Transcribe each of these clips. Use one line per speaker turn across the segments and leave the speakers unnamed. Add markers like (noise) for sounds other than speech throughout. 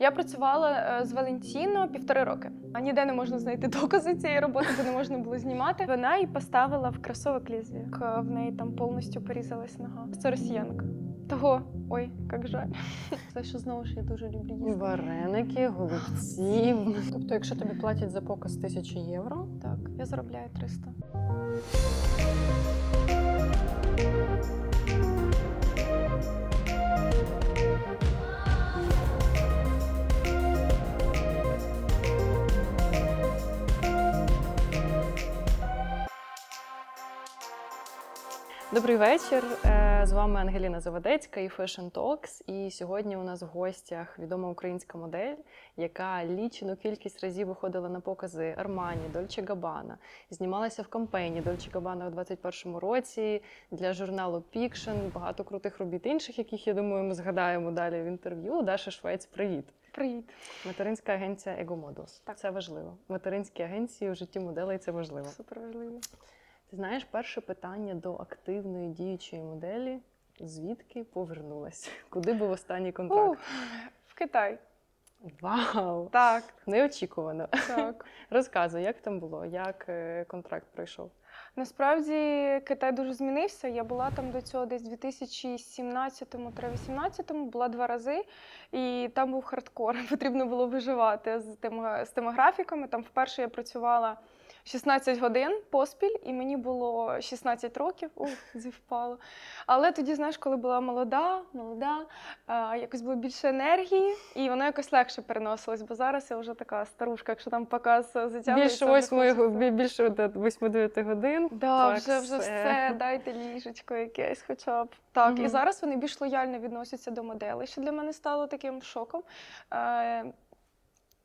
Я працювала е, з Валентіно півтори роки. А ніде не можна знайти докази цієї роботи, бо не можна було знімати. Вона її поставила в кросовок лезвие. К- В неї там повністю порізалась нога. Це росіянка. Того, ой, як жаль. (laughs) Це що знову ж я дуже люблю їсти.
Вареники, голубці. (laughs) Тобто, якщо тобі платять за показ тисячі євро,
Так, я заробляю 300.
Добрий вечір. Е, З вами Ангеліна Заводецька і Fashion Talks. І сьогодні у нас в гостях відома українська модель, яка лічену кількість разів виходила на покази Armani, Dolce Gabbana, знімалася в кампейні Dolce Gabbana у 21-му році для журналу Fiction, багато крутих робіт інших, яких я думаю, ми згадаємо далі в інтерв'ю. Даша Швець, привіт.
Привіт.
Материнська агенція Ego Models.
Так.
Це важливо. Материнські агенції у житті моделей це важливо.
Супер важливо.
Ти знаєш, перше питання до активної діючої моделі: звідки повернулась? (laughs) Куди був останній контракт?
В Китай.
Вау!
Так,
Неочікувано.
так. (laughs)
Розказуй, як там було, як е, контракт пройшов?
Насправді Китай дуже змінився. Я була там до цього десь 2017-18, була два рази, і там був хардкор. (laughs) Потрібно було виживати з тими, з тими графіками. Там вперше я працювала 16 годин поспіль, і мені було 16 років. Ух, зівпало. Але тоді, знаєш, коли була молода, молода, якось було більше енергії, і воно якось легше переносилось, бо зараз я вже така старушка, якщо там показ затягується.
Більше більше 8-9 годин.
Да,
Так,
вже, вже
все.
все, дайте ліжечко якесь хоча б. Так, і зараз вони більш лояльно відносяться до моделей, що для мене стало таким шоком. Е,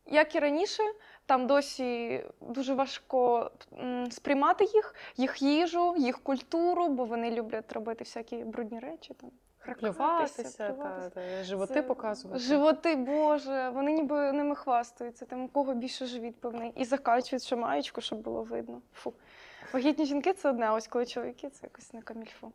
як і раніше, там досі дуже важко сприймати їх, їх їжу, їх культуру, бо вони люблять робити всякі брудні речі. Там,
Плюватися, та, та, животи
Це-
показувати.
Животи, Боже, вони ніби ними хвастаються, там у кого більше живіт повний. І закачують маєчку, щоб було видно. Фу. Вагітні жінки це одне, а ось коли чоловіки, це якось не камільфо.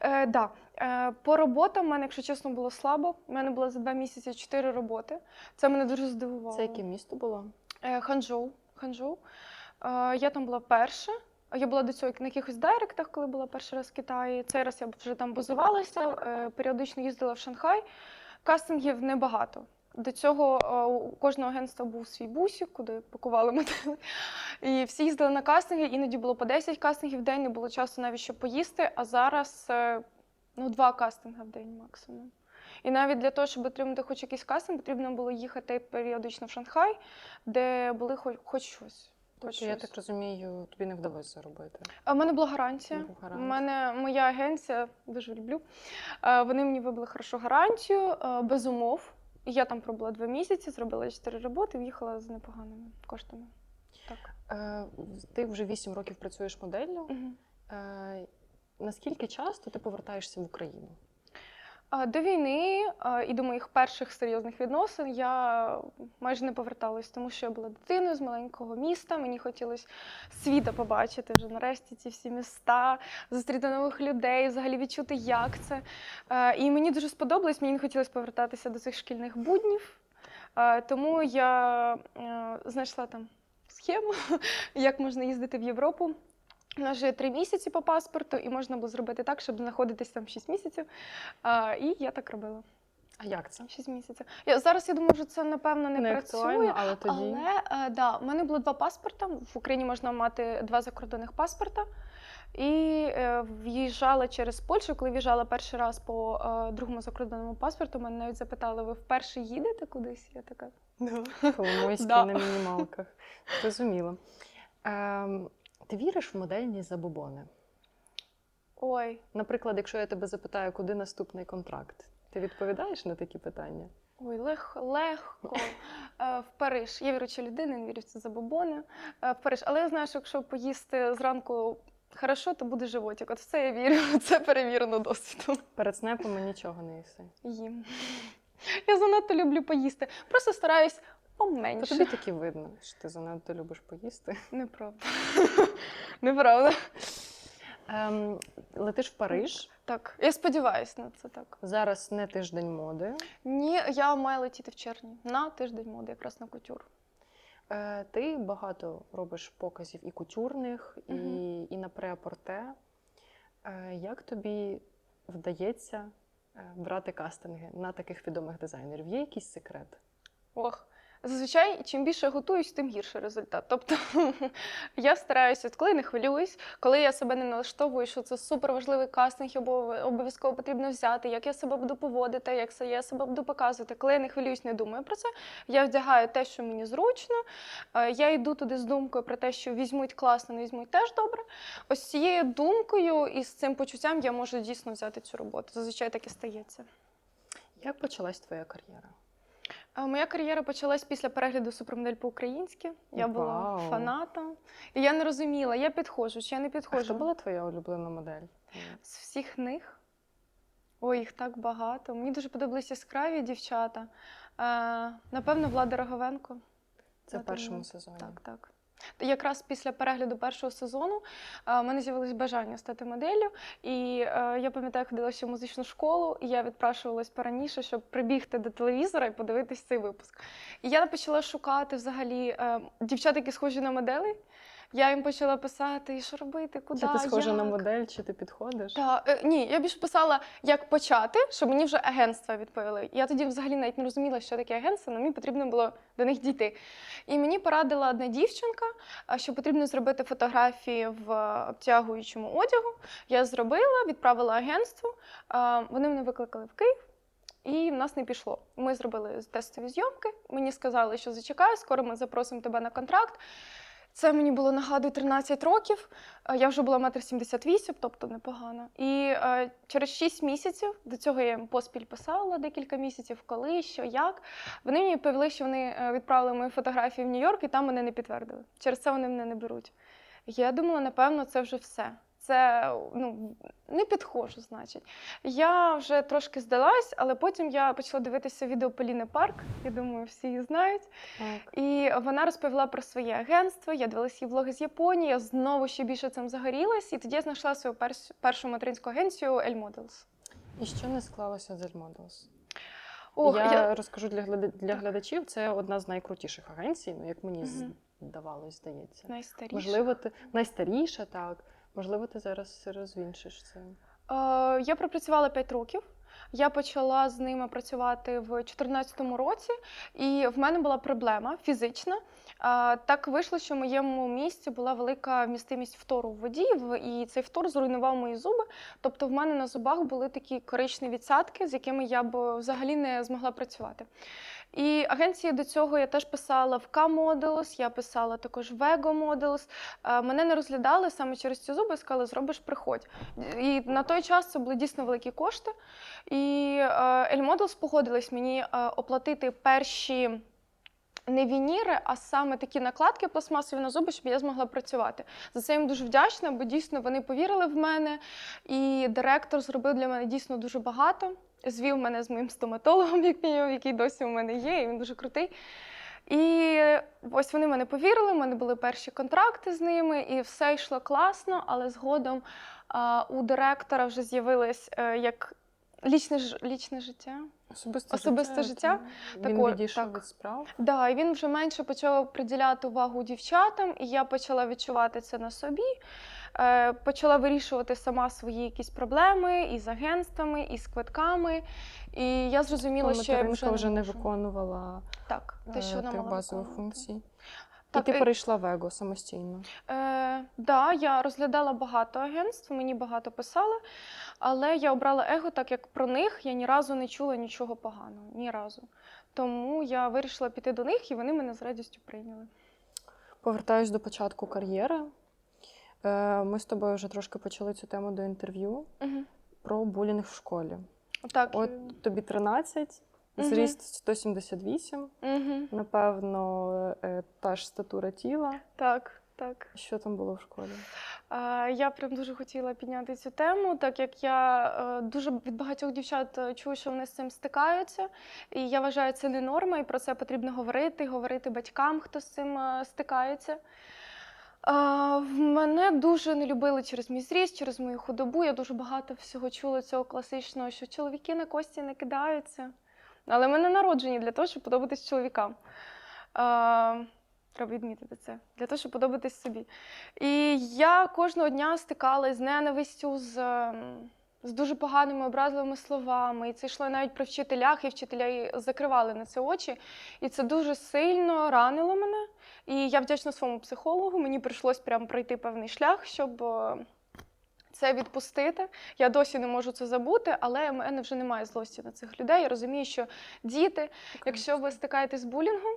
Е, да. е, по роботам в мене, якщо чесно, було слабо. У мене було за два місяці чотири роботи. Це мене дуже здивувало.
Це яке місто було?
Е, Ханчжоу. Ханчжоу. Е, я там була перша. Я була до цього на якихось директах, коли була перший раз в Китаї. Цей раз я вже там базувалася, е, періодично їздила в Шанхай. Кастингів небагато. До цього у кожного агентства був свій бусик, куди пакували модели. І всі їздили на кастинги, іноді було по 10 кастингів в день, не було часу навіть щоб поїсти, а зараз ну, два кастинги в день максимум. І навіть для того, щоб отримати хоч якийсь кастинг, потрібно було їхати періодично в Шанхай, де були хоч, хоч щось. Хоч
Тобто, я
щось.
так розумію, тобі не вдалося заробити.
А в мене була гарантія. У мене моя агенція, дуже люблю. Вони мені вибили хорошу гарантію без умов. Я там пробула два місяці, зробила чотири роботи, в'їхала з непоганими коштами. Так.
Е, ти вже 8 років працюєш моделлю.
Мгм.
Е, наскільки часто ти повертаєшся в Україну?
До війни і до моїх перших серйозних відносин я майже не поверталась, тому що я була дитиною з маленького міста. Мені хотілося світа побачити вже нарешті ці всі міста, зустріти нових людей, взагалі відчути, як це. І мені дуже сподобалось, мені не хотілося повертатися до цих шкільних буднів. Тому я е, знайшла там схему, (laughs) як можна їздити в Європу. У нас же три місяці по паспорту, і можна було зробити так, щоб знаходитись там 6 місяців. А, і я так робила.
А як це?
6 місяців. Я, зараз я думаю, що це напевно не,
актуально,
працює.
але тоді.
Але е, да, у мене було два паспорта. В Україні можна мати два закордонних паспорта. І е, в'їжджала через Польщу. Коли в'їжджала перший раз по е, другому закордонному паспорту, мене навіть запитали: ви вперше їдете кудись? Я така.
Коломойський (laughs)
Да.
на мінімалках. Зрозуміло. Ем, ти віриш в модельні забобони?
Ой,
Наприклад, якщо я тебе запитаю, куди наступний контракт, ти відповідаєш на такі питання?
Ой, лег, легко. (laughs) Е, В Париж. Я віруча людина, не вірю в це забобони. Е, В Париж. Але я знаю, що якщо поїсти зранку хорошо, то буде животик. От в це я вірю, (laughs) це перевірено досвідом.
Перед снепом нічого не їси.
Їм. (laughs) Я занадто люблю поїсти. Просто стараюсь
То
поменше.
тобі таки видно, що ти занадто любиш поїсти.
Неправда. (laughs) Неправда.
Ем, летиш в Париж,
так. Я сподіваюся на це так.
Зараз не тиждень моди.
Ні, я маю летіти в червні на тиждень моди, якраз на кутюр.
Е, Ти багато робиш показів і кутюрних, і,
Мгм.
і на пре-порте. Е, Як тобі вдається е, брати кастинги на таких відомих дизайнерів? Є якийсь секрет?
Ох. Зазвичай, чим більше я готуюсь, тим гірший результат. Тобто (laughs) я стараюся, коли не хвилююсь, коли я себе не налаштовую, що це супер важливий кастинг, обов'язково потрібно взяти, як я себе буду поводити, як я себе буду показувати. Коли я не хвилююсь, не думаю про це. Я вдягаю те, що мені зручно. Е, Я йду туди з думкою про те, що візьмуть класно, не візьмуть теж добре. Ось цією думкою і з цим почуттям я можу дійсно взяти цю роботу. Зазвичай так і стається.
Як почалась твоя кар'єра?
А Моя кар'єра почалась після перегляду супермодель по-українськи. Я була
Вау.
фанатом. І я не розуміла, я підходжу чи я не
А
підходжу.
хто була твоя улюблена модель?
З всіх них. Ой, їх так багато. Мені дуже подобались яскраві дівчата. Е, напевно, Влада Роговенко.
Це в першому сезоні.
Так, так. Якраз після перегляду першого сезону е, в мене з'явилось бажання стати моделлю. І е, я пам'ятаю, ходила ще в музичну школу, і я відпрашувалась пораніше, щоб прибігти до телевізора і подивитись цей випуск. І я почала шукати взагалі е, дівчат, які схожі на моделей. Я їм почала писати, і що робити, куди,
Чи ти схожа на модель, чи ти підходиш?
Та, е, ні, я більше писала, як почати, щоб мені вже агентства відповіли. Я тоді взагалі навіть не розуміла, що таке агентство, але мені потрібно було до них дійти. І мені порадила одна дівчинка, що потрібно зробити фотографії в е, обтягуючому одягу. Я зробила, відправила агентству. Вони мене викликали в Київ. І в нас не пішло. Ми зробили тестові зйомки. Мені сказали, що зачекай, скоро ми запросимо тебе на контракт. Це мені було нагадую 13 років. Е, Я вже була метр 78, тобто непогано. І е, через 6 місяців до цього я їм поспіль писала декілька місяців, коли, що, як. Вони мені повіли, що вони е, відправили мої фотографії в Нью-Йорк, і там мене не підтвердили. Через це вони мене не беруть. Я думала, напевно, це вже все. Це ну, не підходжу, значить. Я вже трошки здалась, але потім я почала дивитися відео Поліни Парк. Я думаю, всі її знають.
Так.
І вона розповіла про своє агентство. Я дивилася її влоги з Японії. Я знову ще більше цим загорілась. І тоді я знайшла свою перс- першу материнську агенцію L Models.
І що не склалося з L Models?
Ох,
я,
я...
розкажу для, для глядачів, це одна з найкрутіших агенцій, ну як мені
Мгм.
здавалось, здається.
найстаріша.
Можливо, ти найстаріша, так. Можливо, ти зараз розвінчиш це.
Е, я пропрацювала 5 років. Я почала з ними працювати в 2014 році, і в мене була проблема фізична. Е, Так вийшло, що в моєму місці була велика вмістимість фтору в воді, і цей фтор зруйнував мої зуби. Тобто в мене на зубах були такі коричневі відсадки, з якими я б взагалі не змогла працювати. І агенції до цього я теж писала в K-Models, я писала також в Ego Models. Е, Мене не розглядали саме через ці зуби, сказали, зробиш, приходь. І на той час це були дійсно великі кошти. І е, L Models погодились мені е, оплатити перші. Не вініри, а саме такі накладки пластмасові на зуби, щоб я змогла працювати. За це їм дуже вдячна, бо дійсно вони повірили в мене, і директор зробив для мене дійсно дуже багато. Звів мене з моїм стоматологом, (laughs) як мінімум, який досі у мене є, і він дуже крутий. І ось вони мене повірили, в мене були перші контракти з ними, і все йшло класно, але згодом а, у директора вже з'явилось е, як лічне, ж- лічне життя.
Особисте,
Особисте життя?
Він
Тако-
відійшов
так.
від справ.
Да, і він вже менше почав приділяти увагу дівчатам, і я почала відчувати це на собі. Е, почала вирішувати сама свої якісь проблеми і з агентствами, і з квитками. І я зрозуміла,
Коли
що я вже,
вже не виконувала
Так, те, що
е,
вона мала
базових
виконувати.
функцій.
Так,
і ти
і-
перейшла в его самостійно.
Е, да, я розглядала багато агентств, мені багато писали, але я обрала его, так як про них я ні разу не чула нічого поганого. Ні разу. Тому я вирішила піти до них, і вони мене з радістю прийняли.
Повертаюсь до початку кар'єри. Е, Ми з тобою вже трошки почали цю тему до інтерв'ю
Угу.
про булінг в школі.
Так,
От тобі 13,
Мгм.
зріст 178,
угу.
напевно, е, та ж статура тіла.
так, так.
Що там було в школі?
Я прям дуже хотіла підняти цю тему, так як я е, дуже від багатьох дівчат чую, що вони з цим стикаються. І я вважаю, це не норма, і про це потрібно говорити, говорити батькам, хто з цим стикається. А, мене дуже не любили через мій зріст, через мою худобу. Я дуже багато всього чула цього класичного, що чоловіки на кості не кидаються. Але ми не народжені для того, щоб подобатись чоловікам. А, треба відмітити це, для того, щоб подобатись собі. І я кожного дня стикалась з ненавистю, з, ем, з дуже поганими образливими словами. І це йшло навіть при вчителях, і вчителя закривали на це очі. І це дуже сильно ранило мене. І я вдячна своєму психологу. Мені прийшлось прям пройти певний шлях, щоб е, це відпустити. Я досі не можу це забути, але в мене вже немає злості на цих людей. Я розумію, що діти, якщо ви стикаєтесь з булінгом,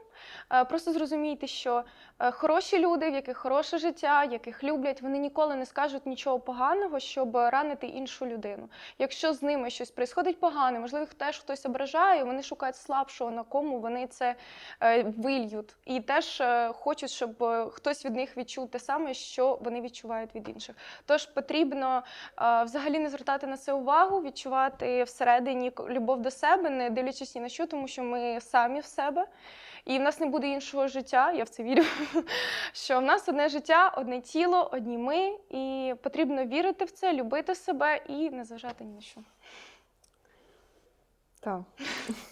просто зрозумійте, що е, хороші люди, в яких хороше життя, яких люблять, вони ніколи не скажуть нічого поганого, щоб ранити іншу людину. Якщо з ними щось відбувається погане, можливо, їх теж хтось ображає, вони шукають слабшого, на кому вони це е, вильють. І теж е, хочуть, щоб е, хтось від них відчув те саме, що вони відчувають від інших. Тож потрібно е, взагалі не звертати на це увагу, відчувати всередині любов до себе, не дивлячись ні на що, тому що ми самі в себе. І нас не буде іншого життя, я в це вірю. (laughs) Що в нас одне життя, одне тіло, одні ми, і потрібно вірити в це, любити себе і не зважати ні на що.
Так.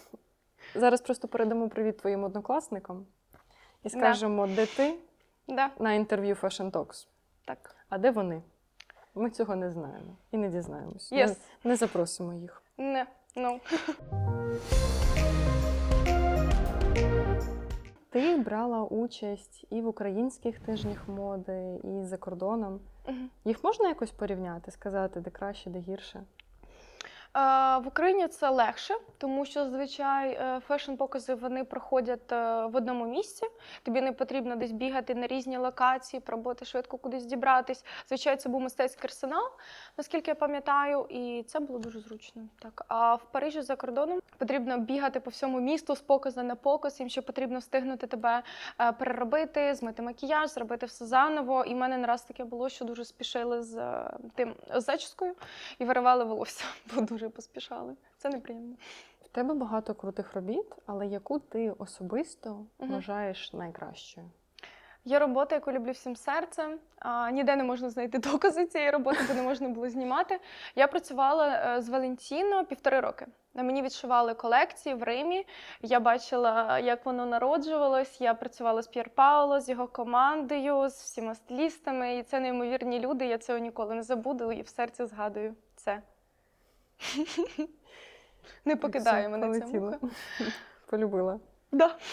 (laughs) Зараз просто передамо привіт твоїм однокласникам і скажемо, де ти
Да,
на інтерв'ю Fashion Talks,
так.
а де вони? Ми цього не знаємо і не дізнаємось.
Yes.
Не, не запросимо їх.
Не, ну. (laughs)
Ти брала участь і в українських тижнях моди, і за кордоном. Їх можна якось порівняти, сказати, де краще, де гірше?
Е, В Україні це легше, тому що зазвичай фешн-покази вони проходять е, в одному місці. Тобі не потрібно десь бігати на різні локації, пробувати швидко кудись дібратись. Зазвичай це був мистецький арсенал, наскільки я пам'ятаю, і це було дуже зручно. Так, а в Парижі за кордоном потрібно бігати по всьому місту з показу на показ, їм ще потрібно встигнути тебе е, переробити, змити макіяж, зробити все заново. І в мене не раз таке було, що дуже спішили з е, тим з зачіскою і виривали волосся, (laughs) бо дуже поспішали. Це неприємно.
В тебе багато крутих робіт, але яку ти особисто
Мгм.
вважаєш найкращою?
Є робота, яку люблю всім серцем. А, ніде не можна знайти докази цієї роботи, бо не можна було знімати. Я працювала е, з Валентіно півтори роки. На мені відшивали колекції в Римі. Я бачила, як воно народжувалось. Я працювала з П'єр Пауло, з його командою, з всіма стилістами. І це неймовірні люди. Я цього ніколи не забуду і в серці згадую це. Не покидає мене ця муха.
Полюбила.
Да. (laughs)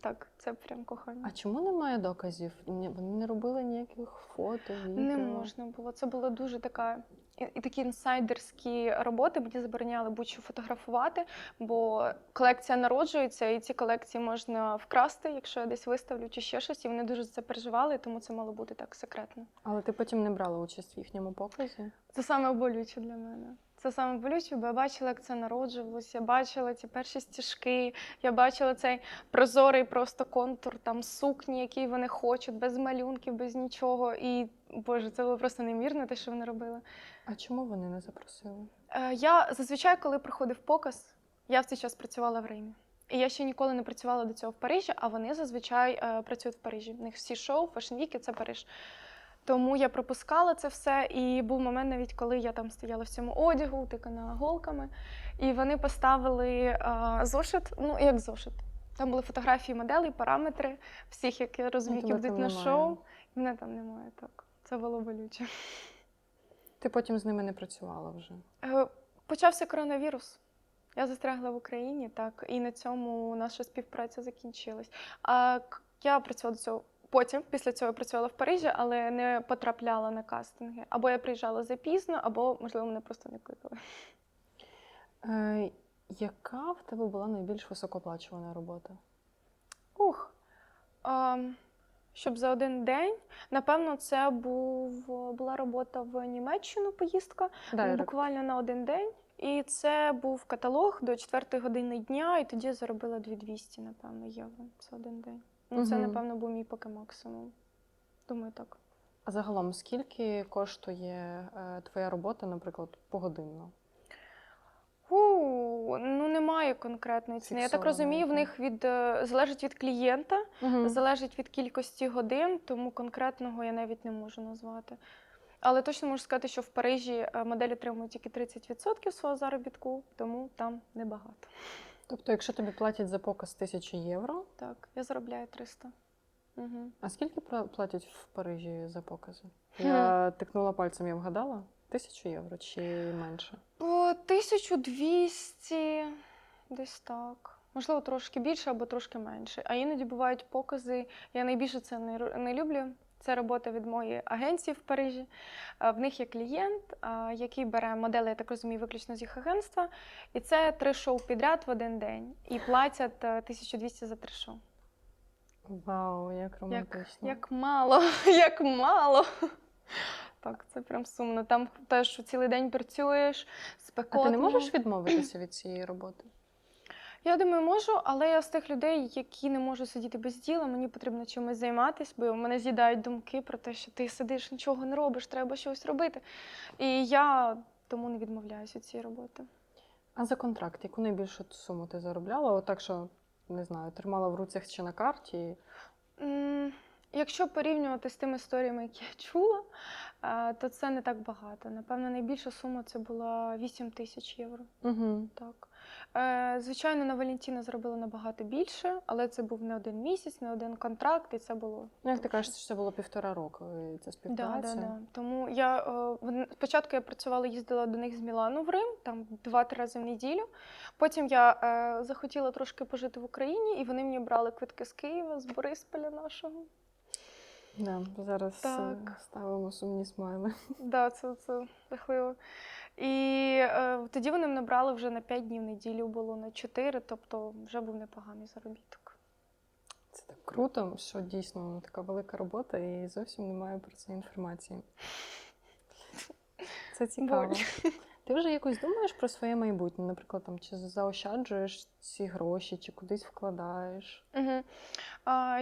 Так, це прям кохання.
А чому немає доказів? Ні, Вони не робили ніяких фото, відео?
Не можна було. Це була дуже така і, і такі інсайдерські роботи. Мені забороняли будь-що фотографувати, бо колекція народжується, і ці колекції можна вкрасти, якщо я десь виставлю чи ще щось. І вони дуже за це переживали, тому це мало бути так секретно.
Але ти потім не брала участь в їхньому показі?
Це саме болюче для мене. Це саме болюче, бо я бачила, як це народжувалося, я бачила ці перші стіжки, я бачила цей прозорий просто контур там сукні, які вони хочуть, без малюнків, без нічого. І боже, це було просто неймірно, те, що вони робили.
А чому вони не запросили?
Е, Я зазвичай, коли проходив показ, я в цей час працювала в Римі. І я ще ніколи не працювала до цього в Парижі, а вони зазвичай е, працюють в Парижі. У них всі шоу, фешн-віки це Париж. Тому я пропускала це все. І був момент навіть, коли я там стояла в цьому одягу, утикана голками, і вони поставили е, зошит, ну як зошит. Там були фотографії моделей, параметри всіх, як я розумію, які
тебе
будуть на шоу. І мене там немає так. Це було болюче.
Ти потім з ними не працювала вже.
Е, Почався коронавірус. Я застрягла в Україні, так, і на цьому наша співпраця закінчилась. А я працювала до цього. Потім, після цього я працювала в Парижі, але не потрапляла на кастинги. Або я приїжджала запізно, або, можливо, мене просто не кликали.
Е, яка в тебе була найбільш високооплачувана робота?
Ух. ем, щоб за один день, напевно, це був, була робота в Німеччину, поїздка.
Дайрект.
Буквально на один день. І це був каталог до 4 години дня, і тоді я заробила 2200, напевно, євро за один день. Ну, це,
Мгм.
напевно, був мій поки максимум. Думаю, так.
А загалом, скільки коштує е, твоя робота, наприклад, погодинно?
У, Ну, немає конкретної ціни. Я так розумію, в
так.
них від е, залежить від клієнта,
Угу.
залежить від кількості годин, тому конкретного я навіть не можу назвати. Але точно можу сказати, що в Парижі е, модель отримує тільки 30% свого заробітку, тому там небагато.
Тобто, якщо тобі платять за показ тисячу євро,
Так, я заробляю 300. Угу.
а скільки пла- платять в Парижі за покази? Я тикнула пальцем, я вгадала? Тисячу євро чи менше?
По 1200, десь так. Можливо, трошки більше або трошки менше. А іноді бувають покази. Я найбільше це не, не люблю. Це робота від моєї агенції в Парижі. Е, В них є клієнт, який бере модели, я так розумію, виключно з їх агентства. І це три шоу підряд в один день. І платять е, 1200 за три шоу.
Вау, як
Як,
романтично.
як мало, (laughs) як мало. Так, це прям сумно. Там теж цілий день працюєш,
А ти не можеш відмовитися від цієї роботи?
Я думаю, можу, але я з тих людей, які не можуть сидіти без діла, мені потрібно чимось займатися, бо мене з'їдають думки про те, що ти сидиш, нічого не робиш, треба щось робити. І я тому не відмовляюся від цієї роботи.
А за контракт, яку найбільшу суму ти заробляла? Отак, що не знаю, тримала в руцях чи на карті?
Якщо порівнювати з тими історіями, які я чула, то це не так багато. Напевно, найбільша сума це була 8 тисяч євро.
Угу.
Так. Е, Звичайно, на Валентіна зробила набагато більше, але це був не один місяць, не один контракт, і це було.
Ну, як ти кажеш, що це було півтора року, і ця
Да,
співпраця.
да, да. Тому я е, спочатку я працювала, їздила до них з Мілану в Рим, там два-три рази в неділю. Потім я е, захотіла трошки пожити в Україні, і вони мені брали квитки з Києва, з Борисполя нашого.
Да, зараз е,
Так.
ставимо сумні смайли.
Да, це, це жахливо. І е, тоді вони мене брали вже на 5 днів неділю, було на 4, тобто вже був непоганий заробіток.
Це так круто, що дійсно така велика робота і зовсім немає про це інформації. Це цікаво.
Боль.
Ти вже якось думаєш про своє майбутнє? Наприклад, там, чи заощаджуєш ці гроші, чи кудись вкладаєш?
Угу.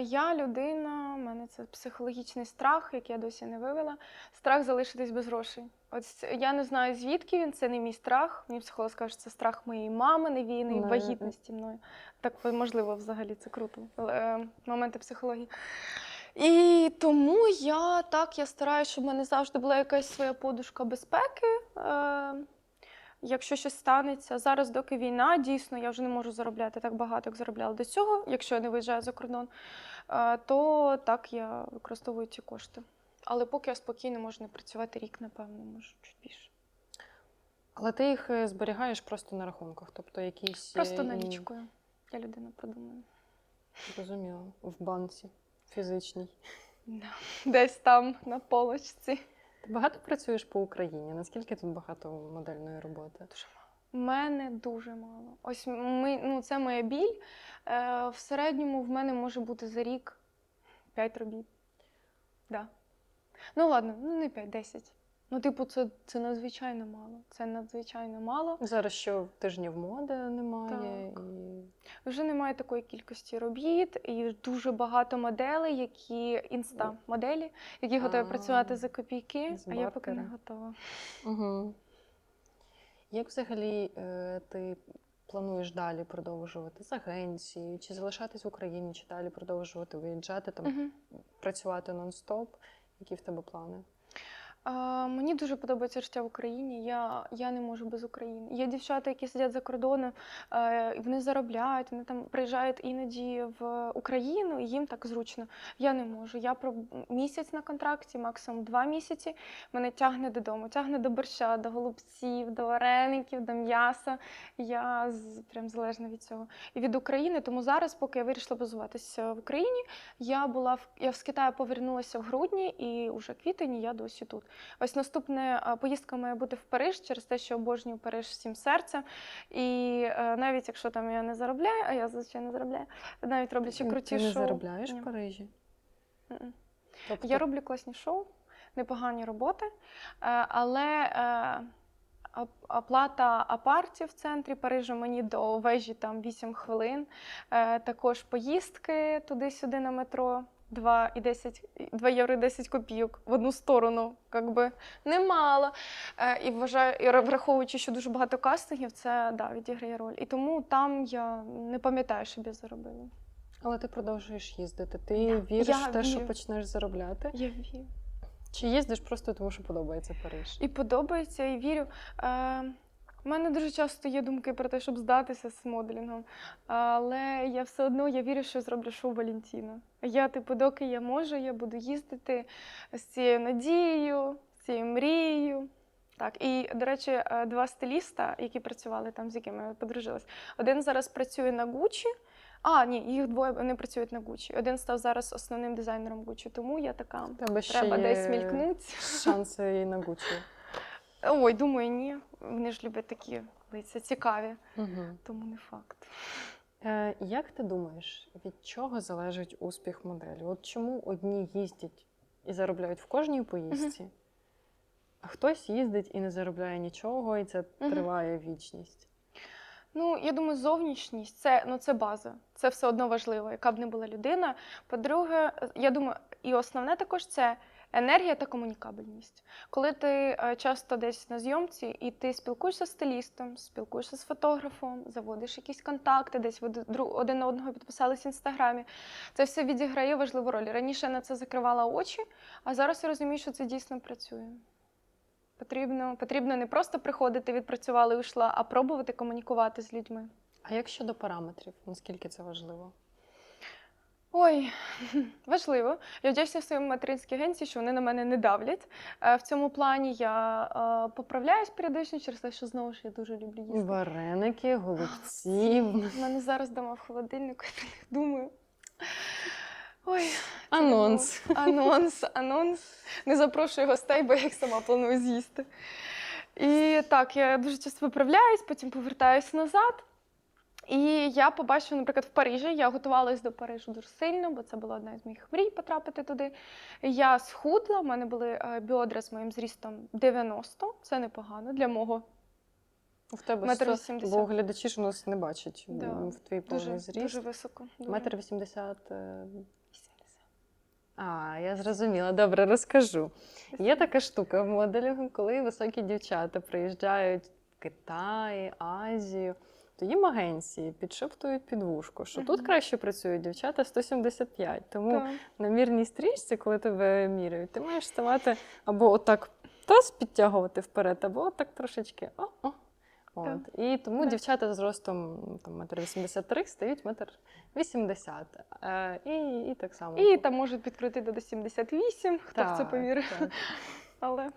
Я людина, в мене це психологічний страх, який я досі не вивела. Страх залишитись без грошей. От я не знаю, звідки він, це не мій страх. Мені психолог скаже, що це страх моєї мами, невійної,
Ну,
вагітності мною. Так можливо, взагалі це круто. Е, моменти психології. І тому я так я стараюся, щоб в мене завжди була якась своя подушка безпеки. Якщо щось станеться зараз, доки війна, дійсно, я вже не можу заробляти так багато, як заробляла до цього, якщо я не виїжджаю за кордон, е, то так я використовую ці кошти. Але поки я спокійно можу не працювати рік, напевно, може чуть більше.
Але ти їх е, зберігаєш просто на рахунках, тобто якісь.
Просто
е,
налічкою. Я людина продумана.
Зрозуміло, в банці фізичній.
Десь там на полочці.
Ти багато працюєш по Україні? Наскільки тут багато модельної роботи?
Дуже мало. У мене дуже мало. Ось ми, ну, це моя біль. Е, в середньому в мене може бути за рік 5 робіт. Да. Ну ладно, ну не 5, 10. Ну, типу, це, це надзвичайно мало. Це надзвичайно мало.
Зараз що тижнів моди немає,
Так.
і
Вже немає такої кількості робіт, і дуже багато моделей, які інста-моделі, які готові
А,
працювати за копійки, а я поки не готова.
Угу. Як взагалі е, ти плануєш далі продовжувати з агенції, чи залишатись в Україні, чи далі продовжувати виїжджати, там,
Угу.
працювати нон-стоп? Які в тебе плани?
Мені дуже подобається життя в Україні. Я, я не можу без України. Є дівчата, які сидять за кордоном, е, вони заробляють, вони там приїжджають іноді в Україну, і їм так зручно. Я не можу. Я про місяць на контракті, максимум два місяці. Мене тягне додому, тягне до борща, до голубців, до вареників, до м'яса. Я прям залежна від цього. І від України. Тому зараз, поки я вирішила базуватися в Україні, я була в я з Китаю повернулася в грудні, і вже квітень я досі тут. Ось наступна поїздка має бути в Париж через те, що обожнюю Париж всім серцем. І е, навіть якщо там я не заробляю, а я звичайно заробляю, навіть роблячи круті
ти не заробляєш
Ні.
в Парижі? Тобто,
Я роблю класні шоу, непогані роботи, е, але е, оплата апартів в центрі Парижу мені до вежі там 8 хвилин. Також поїздки туди-сюди на метро 2 і 10, 2 євро і 10 копійок в одну сторону, как би немало. Е, і вважаю, і враховуючи, що дуже багато кастингів, це да, відіграє роль. І тому там я не пам'ятаю, щоб я заробила.
Але ти продовжуєш їздити. Ти
Да.
віриш
Я
в те, що почнеш заробляти?
Я вірю.
Чи їздиш просто тому, що подобається Париж?
І подобається, і вірю. Е, у мене дуже часто є думки про те, щоб здатися з моделінгом. Але я все одно я вірю, що зроблю шоу Валентіна. Я, типу, доки я можу, я буду їздити з цією надією, з цією мрією. Так, і, до речі, е, два стиліста, які працювали там, з якими я подружилась. Один зараз працює на Гучі. А, ні, їх двоє вони працюють на Гучі. Один став зараз основним дизайнером Гучі, тому я така.
Тебе
Треба
є
десь мількнути.
шанси і на Гучі.
Ой, думаю, ні. Вони ж люблять такі лиця цікаві,
Угу.
тому не факт.
Е, як ти думаєш, від чого залежить успіх моделі? От чому одні їздять і заробляють в кожній поїздці, а хтось їздить і не заробляє нічого, і це триває вічність?
Ну, я думаю, зовнішність це, ну, це база. Це все одно важливо, яка б не була людина. По-друге, я думаю, і основне також це енергія та комунікабельність. Коли ти е, часто десь на зйомці і ти спілкуєшся з стилістом, спілкуєшся з фотографом, заводиш якісь контакти, десь один одного підписались в інстаграмі. Це все відіграє важливу роль. Раніше я на це закривала очі, а зараз я розумію, що це дійсно працює. Потрібно, потрібно не просто приходити, відпрацювала і ушла, а пробувати комунікувати з людьми.
А як щодо параметрів, наскільки це важливо?
Ой, (laughs) важливо. Я вдячна своїй материнській агенції, що вони на мене не давлять. Е, В цьому плані я е, поправляюсь періодично через те, що знову ж я дуже люблю їсти.
Вареники, голубці,
У мене зараз дома в холодильнику, (laughs) я думаю. Ой,
анонс.
анонс, анонс. Не запрошую гостей, бо я їх сама планую з'їсти. І так, я дуже часто виправляюсь, потім повертаюся назад. І я побачила, наприклад, в Парижі. Я готувалась до Парижу дуже сильно, бо це була одна з моїх мрій потрапити туди. Я схудла, в мене були е, бідра з моїм зрістом 90. Це непогано для мого
В тебе
Метр
100, бо глядачі ж у нас не бачать
Да,
в твій повний
дуже,
зріст.
дуже високо. Дуже.
Метр вісімдесят. е,
80.
А, я зрозуміла. Добре, розкажу. Є така штука в моделінгу, коли високі дівчата приїжджають в Китай, Азію, то їм агенції підшептують під вушко, що тут краще працюють дівчата 175. Тому
Так.
на мірній стрічці, коли тебе міряють, ти маєш ставати або отак таз підтягувати вперед, або отак трошечки. О-о. От. І тому
Да.
дівчата з ростом там, метр 83 стають метр 80. Е, і, і так само.
І там можуть підкрутити до 78, хто в це повірив.
так.
Але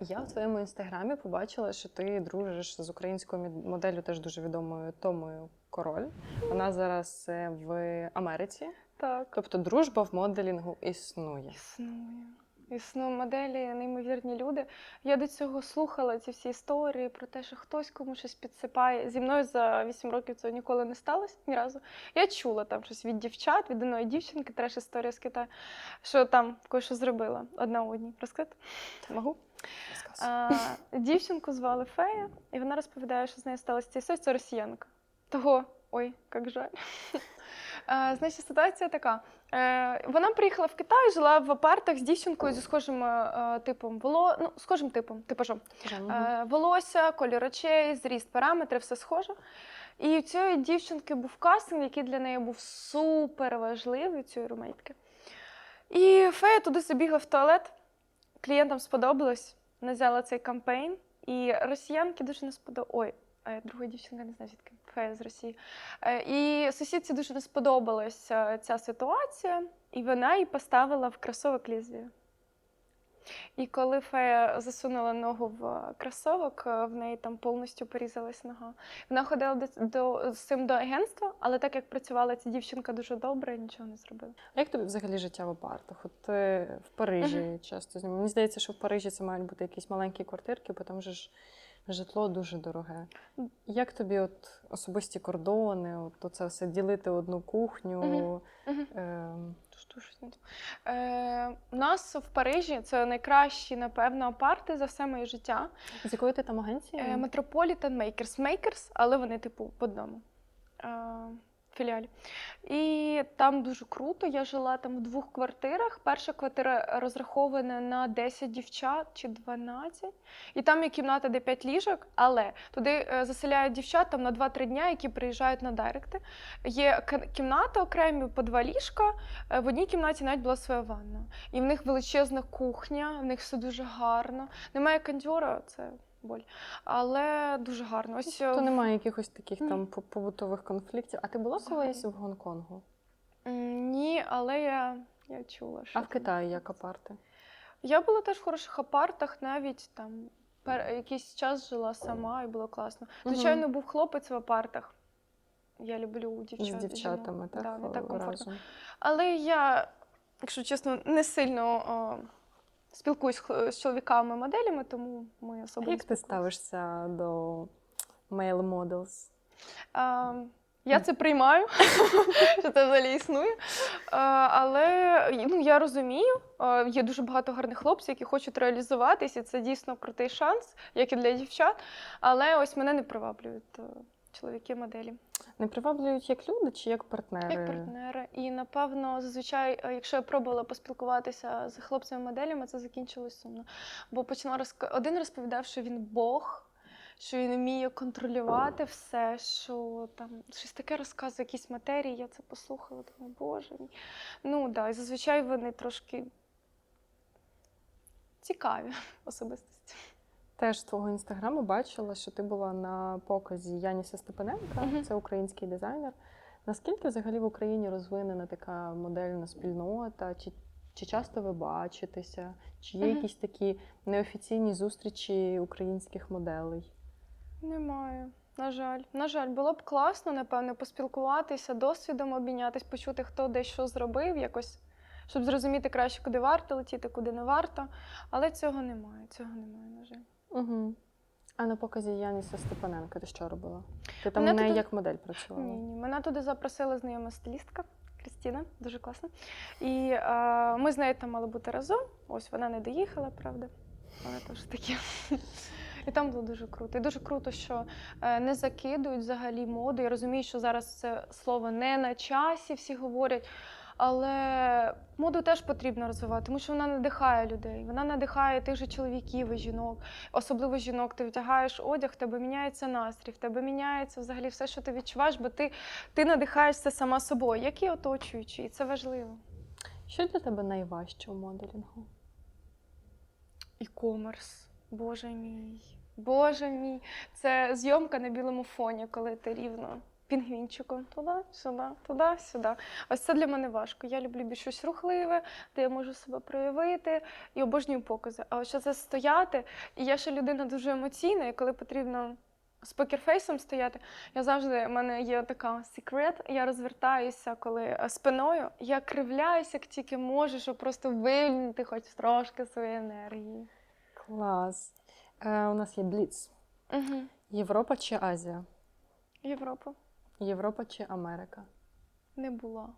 Я в твоєму інстаграмі побачила, що ти дружиш з українською моделлю, теж дуже відомою Томою Король. Вона зараз е, в Америці.
так.
Тобто дружба в моделінгу існує.
Існує. Існує моделі, неймовірні люди. Я до цього слухала ці всі історії про те, що хтось комусь щось підсипає. Зі мною за 8 років цього ніколи не сталося ні разу. Я чула там щось від дівчат, від одної дівчинки, треш історія з Китаю, що там кое-що зробила одна одній. Розказати? Могу? А, дівчинку звали Фея, і вона розповідає, що з нею сталося ця історія. Це росіянка. Того, ой, як жаль. А, значить, ситуація така. Е, вона приїхала в Китай, жила в апартах з дівчинкою зі схожим е, типом воло... ну, схожим типом, типажом. Е, волосся, кольор очей, зріст, параметри, все схоже. І у цієї дівчинки був кастинг, який для неї був супер важливий, цієї румейтки. І фея туди забігла в туалет. Клієнтам сподобалось, вона взяла цей кампейн, і росіянки дуже не сподобалось. Ой, е, друга дівчинка не знаю, звідки з Росії. Е, І сусідці дуже не сподобалася ця ситуація, і вона її поставила в кросовок лезвія. І коли фея засунула ногу в кросовок, е, в неї там повністю порізалась нога. Вона ходила до, до, з цим до агентства, але так як працювала ця дівчинка дуже добре, нічого не зробила.
А як тобі взагалі життя в апартах? От ти в Парижі часто знімаєш. Мені здається, що в Парижі це мають бути якісь маленькі квартирки, бо там же ж житло дуже дороге. Як тобі от особисті кордони, от це все ділити одну кухню? Ем?
Е, у нас в Парижі це найкращі, напевно, апарти за все моє життя.
з якої ти там агенції?
Е, Metropolitan Makers Makers, але вони, типу, в одному. Е, філіалі. І там дуже круто. Я жила там в двох квартирах. Перша квартира розрахована на 10 дівчат чи 12. І там є кімната, де 5 ліжок, але туди е, заселяють дівчат там на 2-3 дня, які приїжджають на дайректи. Є кімната окремі по два ліжка. Е, В одній кімнаті навіть була своя ванна. І в них величезна кухня, в них все дуже гарно. Немає кондьора, це боль. Але дуже гарно. Ось
То
е,
немає якихось таких
Ні.
там побутових конфліктів. А ти була колись в Гонконгу?
ні, але я, я чула, що
А в. Китаї як апарти?
Я була теж в хороших апартах, навіть там пер... якийсь час жила сама і було класно. Звичайно, був хлопець в апартах. Я люблю дівчат.
З
жінок.
дівчатами, так?
Да, не так комфортно.
разом.
Але я, якщо чесно, не сильно о, спілкуюсь з чоловіками-моделями, тому ми не
як ти ставишся до male models?
А, я це приймаю, (laughs) що це взагалі існує. Але ну, я розумію, є дуже багато гарних хлопців, які хочуть реалізуватись, і це дійсно крутий шанс, як і для дівчат. Але ось мене не приваблюють е, чоловіки-моделі,
Не приваблюють як люди чи як партнери?
як партнери. І напевно, зазвичай, е, якщо я пробувала поспілкуватися з хлопцями-моделями, це закінчилось сумно. Бо почала розк... один розповідав, що він Бог. Що він вміє контролювати все, що там щось таке розказує, якісь матерії, я це послухала, думаю, боже мій. Ну так, да, і зазвичай вони трошки цікаві (laughs) особистості.
Теж з твого інстаграму бачила, що ти була на показі Яніса Степаненка,
Мгм.
це український дизайнер. Наскільки взагалі в Україні розвинена така модельна спільнота? Чи, чи часто ви бачитеся? Чи є
Мгм.
якісь такі неофіційні зустрічі українських моделей?
Немає. На жаль, на жаль, було б класно, напевно, поспілкуватися, досвідом обмінятись, почути, хто де що зробив, якось, щоб зрозуміти краще, куди варто летіти, куди не варто. Але цього немає. Цього немає, на жаль.
Угу. А на показі Яніса Степаненка ти що робила? Ти там
Мене
не
туди-
як модель працювала?
Ні, ні. Мене туди запросила знайома стилістка Крістіна, дуже класна. І е, ми з нею там мали бути разом. Ось вона не доїхала, правда. Вона теж таке. І там було дуже круто. І дуже круто, що е, не закидують взагалі моду. Я розумію, що зараз це слово не на часі, всі говорять. Але моду теж потрібно розвивати, тому що вона надихає людей. Вона надихає тих же чоловіків і жінок, особливо жінок. Ти вдягаєш одяг, в тебе міняється настрій, в тебе міняється взагалі все, що ти відчуваєш, бо ти, ти надихаєшся сама собою, як і оточуючі, і це важливо.
Що для тебе найважче у моделінгу?
І-комерс. Боже мій. Боже мій. Це зйомка на білому фоні, коли ти рівно пінгвінчиком туди, сюди, туди, сюди. Ось це для мене важко. Я люблю більш щось рухливе, де я можу себе проявити і обожнюю покази. А ось що це стояти, і я ще людина дуже емоційна, і коли потрібно. З покерфейсом стояти. Я завжди, в мене є така секрет, я розвертаюся, коли е, спиною, я кривляюся, як тільки можу, щоб просто вивільнити хоч трошки своєї енергії.
Клас. Е, у нас є Бліц.
Угу.
Європа чи Азія?
Європа
Європа чи Америка?
не була.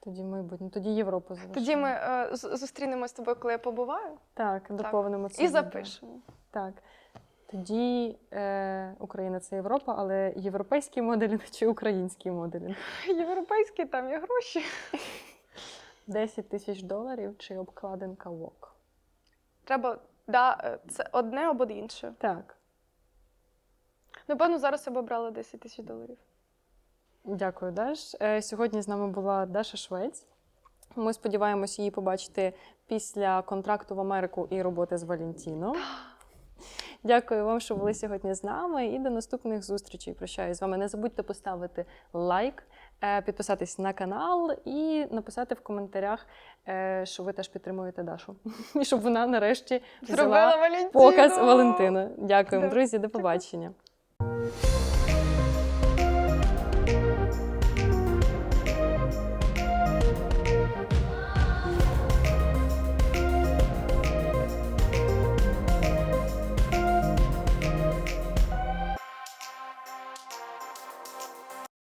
Тоді майбутнє. Тоді Європу залишимо.
Тоді ми е, зустрінемось з тобою, коли я побуваю,
так, доповнимо це.
і запишемо.
Так. Тоді е, Україна це Європа, але європейський моделінг чи український моделінг? (laughs)
Європейські там є гроші. (laughs)
10 тисяч доларів чи обкладинка ВОК?
Треба, да, е, це одне або інше.
Так.
Напевно, зараз я б обрала 10 тисяч доларів.
Дякую, Даш. Е, Сьогодні з нами була Даша Швець. Ми сподіваємося її побачити після контракту в Америку і роботи з Валентіно. Дякую вам, що були сьогодні з нами. І до наступних зустрічей. Прощаюсь з вами. Не забудьте поставити лайк, е, підписатись на канал і написати в коментарях, е, що ви теж підтримуєте Дашу. (laughs) І щоб вона нарешті
Зробила
взяла показ Валентина.
Да.
друзі. До побачення.